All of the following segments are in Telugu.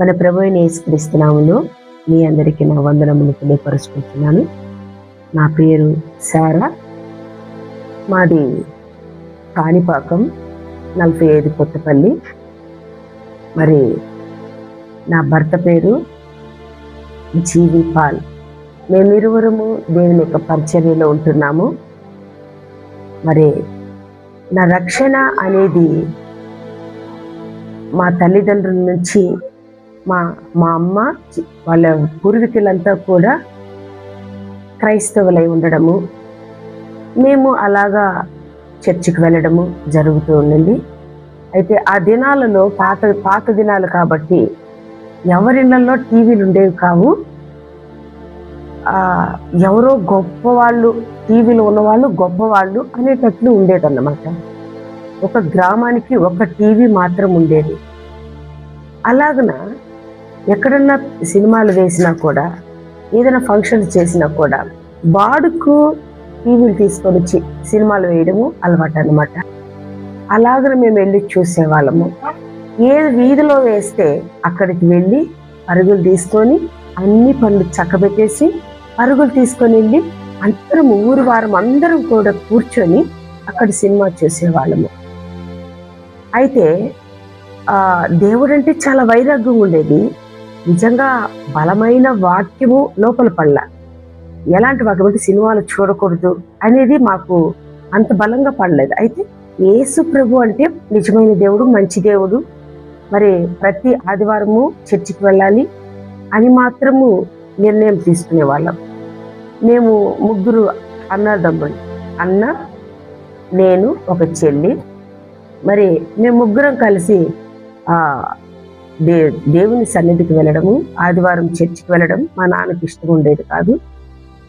మన ప్రభు అయిన మీ అందరికీ నా వందనములు తెలియపరుచుకుంటున్నాను. నా పేరు సారా. మాది కాణిపాకం నలభై ఐదు కొత్తపల్లి. మరి నా భర్త పేరు జీవి పాల్. మేమిరువురము దేవుని యొక్క పరిచర్యలో ఉంటున్నాము. మరి నా రక్షణ అనేది మా తల్లిదండ్రుల నుంచి మా మా అమ్మ వాళ్ళ పూర్వీకులంతా కూడా క్రైస్తవులై ఉండడము. మేము అలాగా చర్చికి వెళ్ళడము జరుగుతూ ఉండింది. అయితే ఆ దినాలలో పాత పాత దినాలు కాబట్టి ఎవరిళ్ళల్లో టీవీలు ఉండేవి కావు ఎవరో గొప్పవాళ్ళు టీవీలో ఉన్నవాళ్ళు గొప్పవాళ్ళు అనేటట్లు ఉండేదన్నమాట. ఒక గ్రామానికి ఒక టీవీ మాత్రం ఉండేది. అలాగన ఎక్కడన్నా సినిమాలు వేసినా కూడా ఏదైనా ఫంక్షన్ చేసినా కూడా బాడుకు టీవీలు తీసుకొని వచ్చి సినిమాలు వేయడము అలవాటు అనమాట అలాగనే మేము వెళ్ళి చూసేవాళ్ళము. ఏ వీధిలో వేస్తే అక్కడికి వెళ్ళి పరుగులు తీసుకొని అన్ని పనులు చక్కబెట్టేసి పరుగులు తీసుకొని వెళ్ళి అందరం ఊరు వారం అందరం కూడా కూర్చొని అక్కడ సినిమా చూసేవాళ్ళము. అయితే దేవుడంటే చాలా వైరాగ్యం ఉండేది. నిజంగా బలమైన వాక్యము లోపల పడల. ఎలాంటి వాక్యం అంటే సినిమాలు చూడకూడదు అనేది మాకు అంత బలంగా పడలేదు. అయితే యేసు ప్రభు అంటే నిజమైన దేవుడు మంచి దేవుడు. మరి ప్రతి ఆదివారము చర్చికి వెళ్ళాలి అని మాత్రము నిర్ణయం తీసుకునే వాళ్ళం. మేము ముగ్గురు అన్నదమ్ములు. అన్న నేను ఒక చెల్లి. మరి మేము ముగ్గురం కలిసి దే దేవుని సన్నిధికి వెళ్ళడము ఆదివారం చర్చికి వెళ్ళడం మా నాన్నకి ఇష్టం ఉండేది కాదు.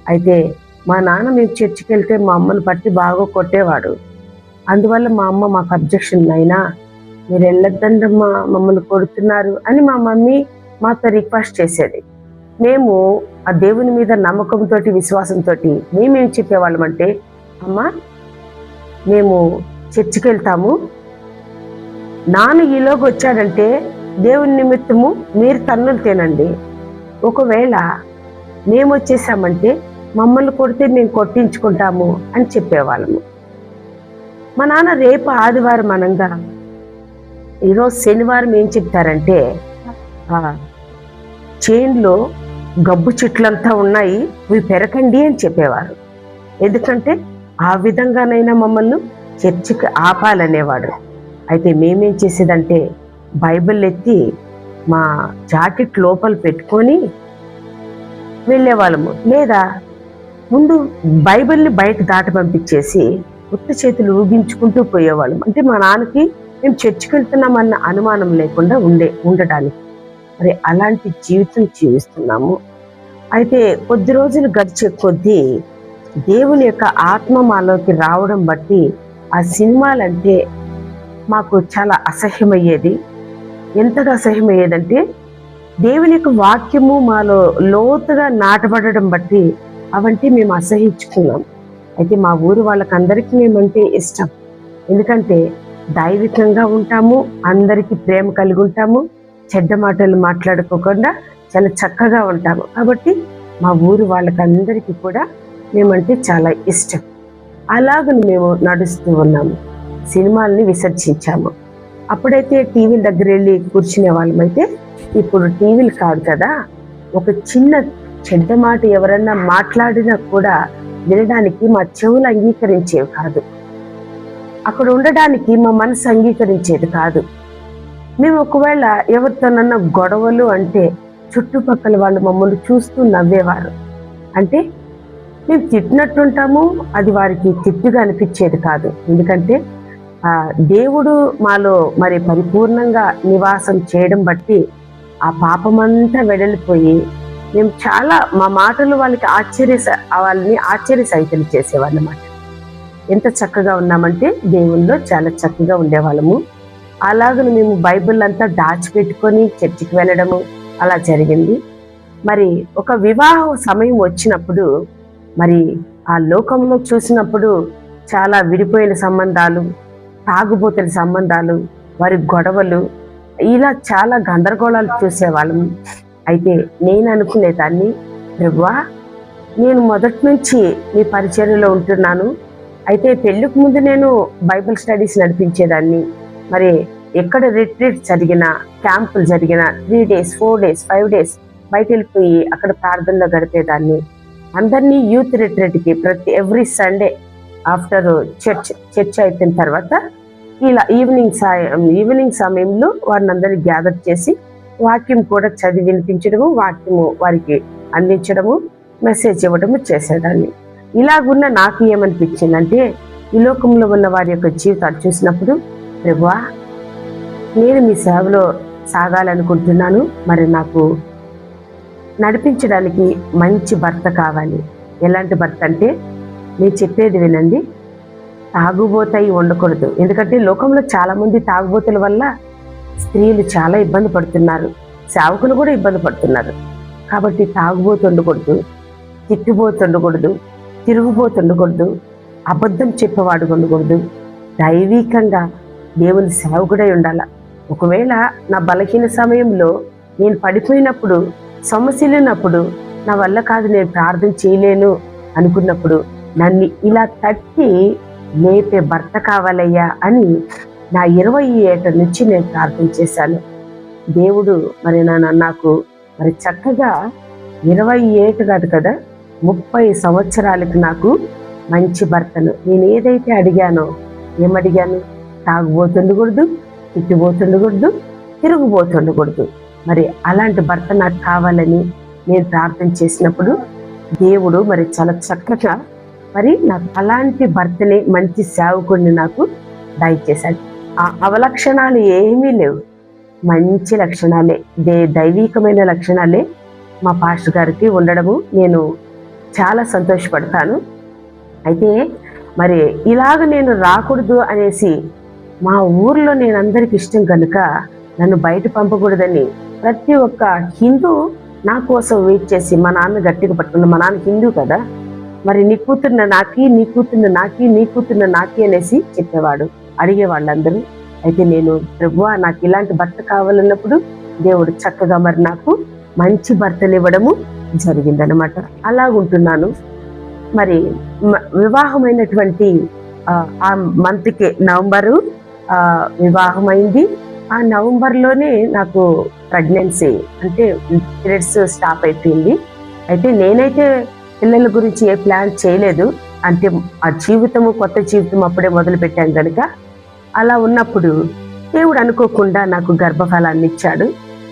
అయితే మా నాన్న మేము చర్చికి వెళ్తే మా అమ్మను పట్టి బాగా కొట్టేవాడు. అందువల్ల మా అమ్మ మాకు అబ్జెక్షన్ అయినా మీరు వెళ్ళొద్దమ్మా మమ్మల్ని కొడుతున్నారు అని మా మమ్మీ మాతో రిక్వెస్ట్ చేసేది. మేము ఆ దేవుని మీద నమ్మకంతో విశ్వాసంతో మేమేం చెప్పేవాళ్ళం అంటే అమ్మ మేము చర్చికి వెళ్తాము. నాన్న ఈలోకి వచ్చాడంటే దేవుని నిమిత్తము మీరు తన్నులు తినండి. ఒకవేళ మేము వచ్చేసామంటే మమ్మల్ని కొడితే మేము కొట్టించుకుంటాము అని చెప్పేవాళ్ళము. మా నాన్న రేపు ఆదివారం అనంగా ఈరోజు శనివారం ఏం చెప్తారంటే చేన్లో గబ్బు చెట్లంతా ఉన్నాయి ఇవి పెరకండి అని చెప్పేవారు. ఎందుకంటే ఆ విధంగానైనా మమ్మల్ని చర్చికి ఆపాలనేవాడు. అయితే మేమేం చేసేదంటే బైబిల్ ఎత్తి మా జాకెట్ లోపల పెట్టుకొని వెళ్ళేవాళ్ళము. లేదా ముందు బైబిల్ని బయట దాటి పంపించేసి ఉత్త చేతులు ఊగించుకుంటూ పోయేవాళ్ళం అంటే మా నాన్నకి మేము చర్చికి వెళ్తున్నామన్న అనుమానం లేకుండా ఉండే ఉండటానికి. మరి అలాంటి జీవితం జీవిస్తున్నాము. అయితే కొద్ది రోజులు గడిచే కొద్దీ దేవుని యొక్క ఆత్మ మాలోకి రావడం బట్టి ఆ సినిమాలంటే మాకు చాలా అసహ్యమయ్యేది. ఎంతగా అసహ్యమయ్యేదంటే దేవుని యొక్క వాక్యము మాలో లోతుగా నాటబడడం బట్టి అవంటే మేము అసహించుకున్నాం. అయితే మా ఊరు వాళ్ళకందరికీ మేమంటే ఇష్టం. ఎందుకంటే దైవికంగా ఉంటాము అందరికీ ప్రేమ కలిగి ఉంటాము చెడ్డ మాటలు మాట్లాడుకోకుండా చాలా చక్కగా ఉంటాము. కాబట్టి మా ఊరు వాళ్ళకందరికీ కూడా మేమంటే చాలా ఇష్టం. అలాగను మేము నడుస్తూ ఉన్నాము. సినిమాల్ని విసర్జించాము. అప్పుడైతే టీవీల దగ్గర వెళ్ళి కూర్చునే వాళ్ళమైతే ఇప్పుడు టీవీలు కాదు కదా ఒక చిన్న చెడ్డ మాట ఎవరన్నా మాట్లాడినా కూడా వినడానికి మా చెవులు అంగీకరించేవి కాదు. అక్కడ ఉండడానికి మా మనసు అంగీకరించేది కాదు. మేము ఒకవేళ ఎవరితోనన్నా గొడవలు అంటే చుట్టుపక్కల వాళ్ళు మమ్మల్ని చూస్తూ నవ్వేవారు. అంటే మేము తిట్టినట్టుంటాము అది వారికి తిట్టుగా అనిపించేది కాదు. ఎందుకంటే దేవుడు మాలో మరి పరిపూర్ణంగా నివాసం చేయడం బట్టి ఆ పాపమంతా వెడలిపోయి మేము చాలా మా మాటలు వాళ్ళకి ఆశ్చర్య వాళ్ళని ఆశ్చర్య సైతం చేసేవాళ్ళమాట. ఎంత చక్కగా ఉన్నామంటే దేవుల్లో చాలా చక్కగా ఉండేవాళ్ళము. అలాగను మేము బైబిల్ అంతా దాచిపెట్టుకొని చర్చికి వెళ్ళడము అలా జరిగింది. మరి ఒక వివాహ సమయం వచ్చినప్పుడు మరి ఆ లోకంలో చూసినప్పుడు చాలా విడిపోయిన సంబంధాలు తాగుబోతుల సంబంధాలు వారి గొడవలు ఇలా చాలా గందరగోళాలు చూసేవాళ్ళం. అయితే నేను అనుకునేదాన్ని ప్రభువా నేను మొదటి నుంచి మీ పరిచర్యలో ఉంటున్నాను. అయితే పెళ్ళికి ముందు నేను బైబిల్ స్టడీస్ నడిపించేదాన్ని. మరి ఎక్కడ రిట్రీట్ జరిగినా క్యాంపులు జరిగినా three days four days five days బయట వెళ్ళిపోయి అక్కడ ప్రార్థనలో గడిపేదాన్ని. అందరినీ యూత్ రిట్రీట్కి ప్రతి every Sunday after church church అయిపోయిన తర్వాత ఇలా ఈవినింగ్ సాయం ఈవినింగ్ సమయంలో వారిని అందరినీ గ్యాదర్ చేసి వాక్యం కూడా చదివి వినిపించడము వాక్యము వారికి అందించడము మెసేజ్ ఇవ్వడము చేసేదాన్ని. ఇలాగున్న నాకు ఏమనిపించిందంటే ఈ లోకంలో ఉన్న వారి యొక్క జీవితాలు చూసినప్పుడు ప్రభువా నేను మీ సేవలో సాగాలనుకుంటున్నాను మరి నాకు నడిపించడానికి మంచి భర్త కావాలి. ఎలాంటి భర్త అంటే నేను చెప్పేది వినండి తాగుబోతాయి ఉండకూడదు ఎందుకంటే లోకంలో చాలామంది తాగుబోతుల వల్ల స్త్రీలు చాలా ఇబ్బంది పడుతున్నారు. సేవకులు కూడా ఇబ్బంది పడుతున్నారు. కాబట్టి తాగుబోతు ఉండకూడదు తిట్టుబోతు ఉండకూడదు తిరుగుబోతు ఉండకూడదు అబద్ధం చెప్పేవాడు ఉండకూడదు దైవికంగా దేవుని సేవకుడై ఉండాల. ఒకవేళ నా బలహీన సమయంలో నేను పడిపోయినప్పుడు సమస్యలున్నప్పుడు నా వల్ల కాదు నేను ప్రార్థన చేయలేను అనుకున్నప్పుడు నన్ను ఇలా తట్టి లేపే భర్త కావాలయ్యా అని నా ఇరవై ఏట నుంచి నేను ప్రార్థన చేశాను. దేవుడు మరి నా నాకు మరి చక్కగా ఇరవై ఏటు కాదు కదా ముప్పై సంవత్సరాలకు నాకు మంచి భర్తను. నేను ఏదైతే అడిగానో ఏమడిగాను? తాగుబోతుండకూడదు తిట్టిపోతుండకూడదు తిరుగుబోతుండకూడదు. మరి అలాంటి భర్త నాకు కావాలని నేను ప్రార్థన చేసినప్పుడు దేవుడు మరి చాలా చక్కగా మరి నాకు అలాంటి భర్తని మంచి సేవకుడిని నాకు దయచేశాడు. ఆ అవలక్షణాలు ఏమీ లేవు. మంచి లక్షణాలే దే దైవికమైన లక్షణాలే మా పాస్టర్ గారికి ఉండడము నేను చాలా సంతోషపడతాను. అయితే మరి ఇలాగ నేను రాకూడదు అనేసి మా ఊర్లో నేను అందరికి ఇష్టం కనుక నన్ను బయట పంపకూడదని ప్రతి ఒక్క హిందూ నా కోసం వెయిట్ చేసి మా నాన్న గట్టిగా పట్టుకున్న మా నాన్న హిందూ కదా మరి నీ కూతుర్న నాకి నీ కూతుర్న నాకి నీ కూతుర్న నాకి అనేసి చెప్పేవాడు. అడిగే వాళ్ళందరూ అయితే నేను ప్రభు నాకు ఇలాంటి భర్త కావాలన్నప్పుడు దేవుడు చక్కగా మరి నాకు మంచి భర్తనివ్వడము జరిగిందనమాట అలాగుంటున్నాను మరి మ- వివాహమైనటువంటి ఆ, ఆ మంత్కి నవంబరు ఆ, వివాహమైంది. ఆ నవంబర్లోనే నాకు ప్రెగ్నెన్సీ అంటే పీరియడ్స్ స్టాప్ అయిపోయింది. అయితే నేనైతే పిల్లల గురించి ఏ ప్లాన్ చేయలేదు. అంటే ఆ జీవితము కొత్త జీవితం అప్పుడే మొదలుపెట్టాం కనుక అలా ఉన్నప్పుడు దేవుడు అనుకోకుండా నాకు గర్భఫలాన్ని ఇచ్చాడు.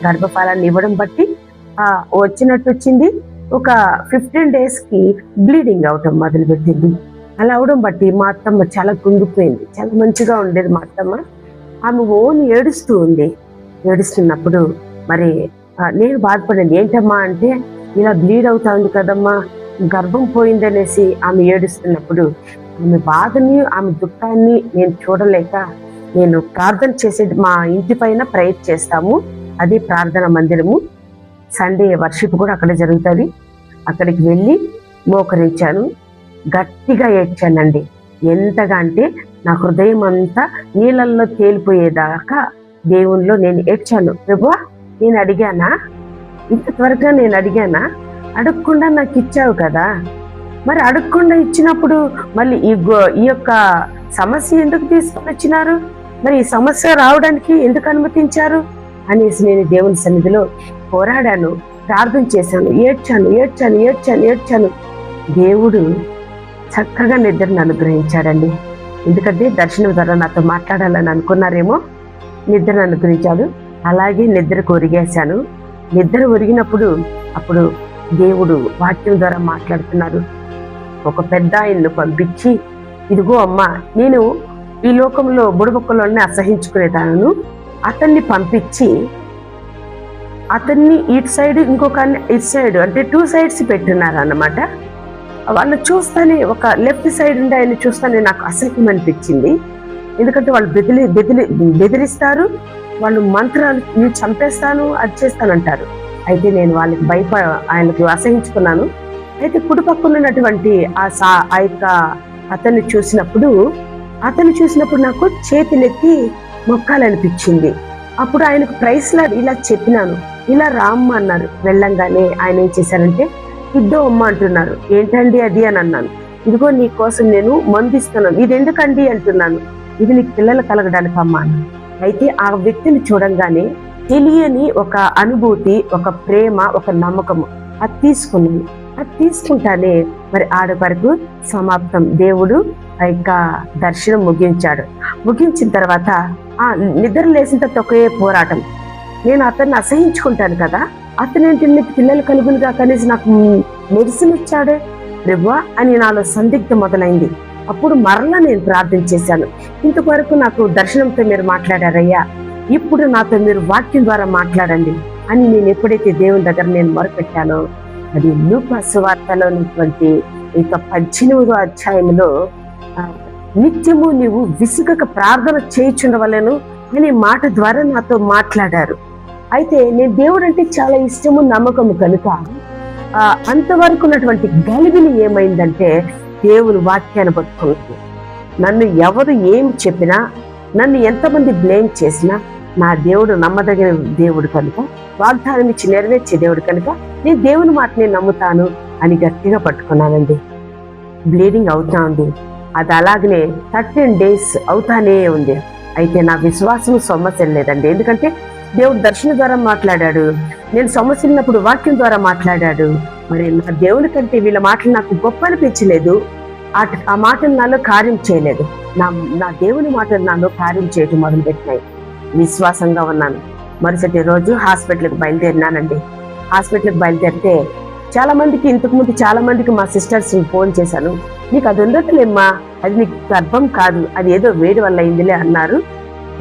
గర్భఫలాన్ని ఇవ్వడం బట్టి ఆ వచ్చినట్టు వచ్చింది. ఒక ఫిఫ్టీన్ డేస్కి బ్లీడింగ్ అవటం మొదలుపెట్టింది. అలా అవడం బట్టి మా అత్తమ్మ చాలా కుంగిపోయింది. చాలా మంచిగా ఉండేది మా అత్తమ్మ. ఆమె ఓన్ ఏడుస్తూ ఉంది. ఏడుస్తున్నప్పుడు మరి నేను బాధపడింది ఏంటమ్మా అంటే ఇలా బ్లీడ్ అవుతా ఉంది కదమ్మా. గర్భం పోయిందనేసి ఆమె ఏడుస్తున్నప్పుడు ఆమె బాధని ఆమె దుఃఖాన్ని నేను చూడలేక నేను ప్రార్థన చేసేది మా ఇంటి పైన ప్రేయర్ చేస్తాము. అది ప్రార్థన మందిరము. సండే వర్షిప్ కూడా అక్కడ జరుగుతుంది. అక్కడికి వెళ్ళి మోకరించాను. గట్టిగా ఏడ్చానండి. ఎంతగా అంటే నా హృదయం అంతా నీళ్ళల్లో తేలిపోయేదాకా దేవునిలో నేను ఏడ్చాను. ప్రభు నేను అడిగానా? ఇంత త్వరగా నేను అడిగానా? అడగకుండా నాకు ఇచ్చావు కదా. మరి అడగకుండా ఇచ్చినప్పుడు మళ్ళీ ఈ గో- ఈ యొక్క సమస్య ఎందుకు తీసుకొని వచ్చినారు? మరి ఈ సమస్య రావడానికి ఎందుకు అనుమతించారు? అనేసి నేను దేవుని సన్నిధిలో పోరాడాను ప్రార్థన చేశాను ఏడ్చాను ఏడ్చాను ఏడ్చాను ఏడ్చాను. దేవుడు చక్కగా నిద్రను అనుగ్రహించాడండి. ఎందుకంటే దర్శనం ద్వారా నాతో మాట్లాడాలని అనుకున్నారేమో? నిద్రను అనుగ్రహించాడు. అలాగే నిద్ర ఒరిగేశాను నిద్ర ఒరిగినప్పుడు అప్పుడు దేవుడు వాక్యం ద్వారా మాట్లాడుతున్నారు. ఒక పెద్ద ఆయన్ను పంపించి ఇదిగో అమ్మా నేను ఈ లోకంలో బుడబొక్కలోనే అసహించుకునేటాను అతన్ని పంపించి అతన్ని ఇటు సైడ్ ఇంకొక ఇటు సైడ్ అంటే టూ సైడ్స్ పెట్టున్నారు అన్నమాట వాళ్ళు చూస్తానే ఒక లెఫ్ట్ సైడ్ ఉండే ఆయన చూస్తానే నాకు అసహ్యం అనిపించింది ఎందుకంటే వాళ్ళు బెదిరి బెదిరి బెదిరిస్తారు. వాళ్ళు మంత్రాలు నేను చంపేస్తాను అది చేస్తానంటారు అయితే నేను వాళ్ళకి భయప ఆయనకు అసహించుకున్నాను. అయితే కుడి ఉన్నటువంటి ఆ సా ఆ యొక్క అతన్ని చూసినప్పుడు అతను చూసినప్పుడు నాకు చేతులెత్తి మొక్కాలనిపించింది. అప్పుడు ఆయనకు ప్రైస్ లా ఇలా చెప్పినాను. ఇలా రామ్మ అన్నారు. వెళ్ళంగానే ఆయన ఏం చేశారంటే ఇద్దో అమ్మ అంటున్నారు. ఏంటండి అది అని అన్నాను. ఇదిగో నీ కోసం నేను మందిస్తున్నాను ఇది ఎందుకండి అంటున్నాను. ఇది నీకు పిల్లలు కలగడానికి అమ్మ అయితే ఆ వ్యక్తిని చూడంగానే తెలియని ఒక అనుభూతి ఒక ప్రేమ ఒక నమ్మకము. అది తీసుకున్నాను అది తీసుకుంటానే మరి ఆడ వరకు సమాప్తం. దేవుడు ఆ యొక్క దర్శనం ముగించాడు. ముగించిన తర్వాత ఆ నిద్ర లేచిన తర్వాత ఒకే పోరాటం. నేను అతన్ని అసహించుకుంటాను కదా. అతను ఏంటి నీకు పిల్లలు కలుగులుగా కనీసం నాకు మెడిసిన్ ఇచ్చాడే? ప్రభువా అని నాలో సందిగ్ధం మొదలైంది. అప్పుడు మరలా నేను ప్రార్థన చేశాను. ఇంతవరకు నాకు దర్శనంతో మీరు మాట్లాడారయ్యా? ఇప్పుడు నాతో మీరు వాక్యం ద్వారా మాట్లాడండి అని నేను ఎప్పుడైతే దేవుని దగ్గర నేను మొరపెట్టానో అది లూకా సువార్తలో ఉన్నటువంటి ఇక పద్దెనిమిదో అధ్యాయంలో నిత్యము నీవు విసుగక ప్రార్థన చేయించుండవలను అనే మాట ద్వారా నాతో మాట్లాడారు. అయితే నేను దేవుడు అంటే చాలా ఇష్టము నమ్మకము కనుక అంతవరకు ఉన్నటువంటి గలిబిలి ఏమైందంటే దేవుని వాక్యాన్ని పట్టుకుంది నన్ను ఎవరు ఏం చెప్పినా నన్ను ఎంతమంది బ్లేమ్ చేసినా నా దేవుడు నమ్మదగిన దేవుడు కనుక వాగ్దానం ఇచ్చి నెరవేర్చే దేవుడు కనుక నేను దేవుని మాటనే నమ్ముతాను అని గట్టిగా పట్టుకున్నానండి. బ్లీడింగ్ అవుతా ఉంది. అది అలాగనే థర్టీన్ డేస్ అవుతానే ఉంది. అయితే నా విశ్వాసం సమస్య లేదండి. ఎందుకంటే దేవుడు దర్శన ద్వారా మాట్లాడాడు. నేను సమస్యలున్నప్పుడు వాక్యం ద్వారా మాట్లాడాడు. మరి నా దేవుని కంటే వీళ్ళ మాటలు నాకు గొప్ప అనిపించలేదు. ఆ- ఆ మాటలు నాలో కార్యం చేయలేదు. నా నా దేవుని మాటలు నాలో కార్యం చేయటం మొదలుపెట్టినాయి. విశ్వాసంగా ఉన్నాను. మరుసటి రోజు హాస్పిటల్కి బయలుదేరినానండి. హాస్పిటల్కి బయలుదేరితే చాలా మందికి ఇంతకుముందు చాలా మందికి మా సిస్టర్స్ ఫోన్ చేశాను. నీకు అది ఉండట్లేమ్మా అది నీకు గర్భం కాదు అది ఏదో వేడి వల్ల అయిందిలే అన్నారు.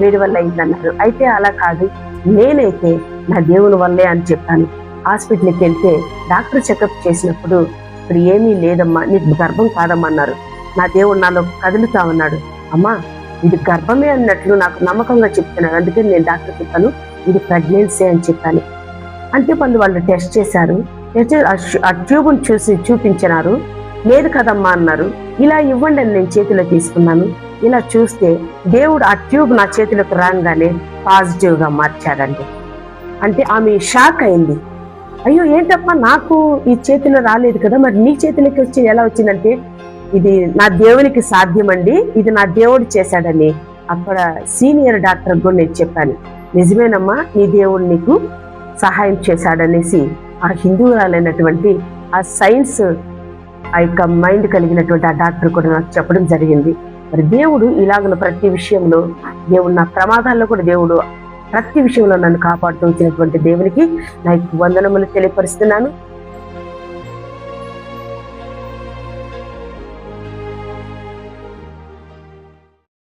వేడి వల్ల అయింది అన్నారు. అయితే అలా కాదు నేనైతే నా దేవుని వల్లే అని చెప్పాను. హాస్పిటల్కి వెళ్తే డాక్టర్ చెకప్ చేసినప్పుడు ఇప్పుడు ఏమీ లేదమ్మా నీకు గర్భం కాదమ్మన్నారు నా దేవుడు నాలో కదులుతా ఉన్నాడు. అమ్మా ఇది గర్భమే అన్నట్లు నాకు నమ్మకంగా చెప్తున్నాను. అందుకని నేను డాక్టర్ చెప్పాను ఇది ప్రెగ్నెన్సీ అని చెప్పాను. అంటే వాళ్ళు వాళ్ళు టెస్ట్ చేశారు. టెస్ట్ ఆ ట్యూబ్ని చూసి చూపించినారు. లేదు కదమ్మా అన్నారు. ఇలా ఇవ్వండి అని నేను చేతిలో తీసుకున్నాను. ఇలా చూస్తే దేవుడు ఆ ట్యూబ్ నా చేతిలోకి రాగానే పాజిటివ్గా మార్చాడండి. అంటే ఆమె షాక్ అయింది. అయ్యో ఏంటప్ప నాకు ఈ చేతిలో రాలేదు కదా మరి నీ చేతిలోకి వచ్చి ఎలా వచ్చిందంటే ఇది నా దేవునికి సాధ్యమండి. ఇది నా దేవుడు చేశాడని అక్కడ సీనియర్ డాక్టర్ కూడా నేను చెప్పాను. నిజమేనమ్మా నీ దేవుడు నీకు సహాయం చేశాడనేసి ఆ హిందువురాలైనటువంటి ఆ సైన్స్ ఆ యొక్క మైండ్ కలిగినటువంటి ఆ డాక్టర్ కూడా నాకు చెప్పడం జరిగింది. మరి దేవుడు ఇలాగున్న ప్రతి విషయంలో దేవుడు నా ప్రమాదాల్లో కూడా దేవుడు ప్రతి విషయంలో నన్ను కాపాడుతూ వచ్చినటువంటి దేవునికి నా యొక్క వందనములు తెలియపరుస్తున్నాను.